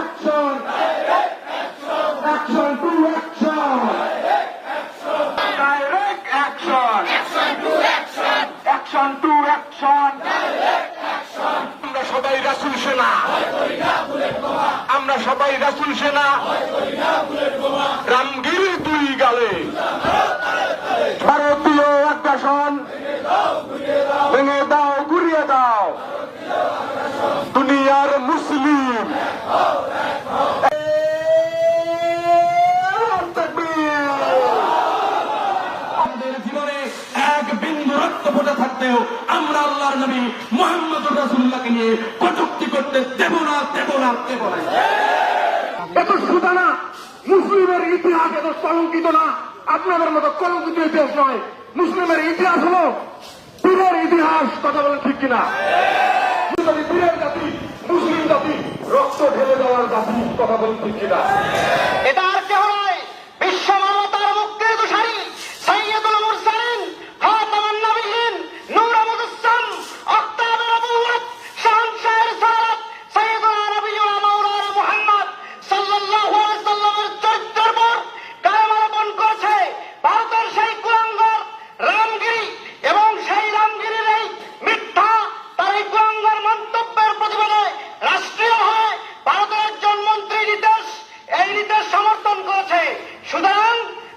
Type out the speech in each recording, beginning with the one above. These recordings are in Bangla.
Action Direct action Action to action Action to action! Direct action! আমরা সবাই রাসুল সেনা আমরা সবাই রাসুল সেনা থাকতেও আমরা আল্লাহর নবী মোহাম্মদ রাসুল্লাহকে নিয়ে কটুক্তি করতে দেব না দেব না দেব না। এত সুদা না মুসলিমের ইতিহাস এত কলঙ্কিত না, আপনাদের মতো কলঙ্কিত ইতিহাস নয়। মুসলিমের ইতিহাস হলো পীরের ইতিহাস, কথা বলেন ঠিক কিনা? পীরের জাতি, মুসলিম জাতি, রক্ত ঢেলে দেওয়ার জাতি, কথা বলেন ঠিক কিনা?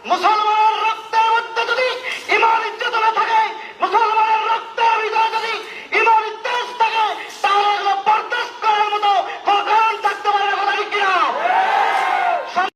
¡Mosolo!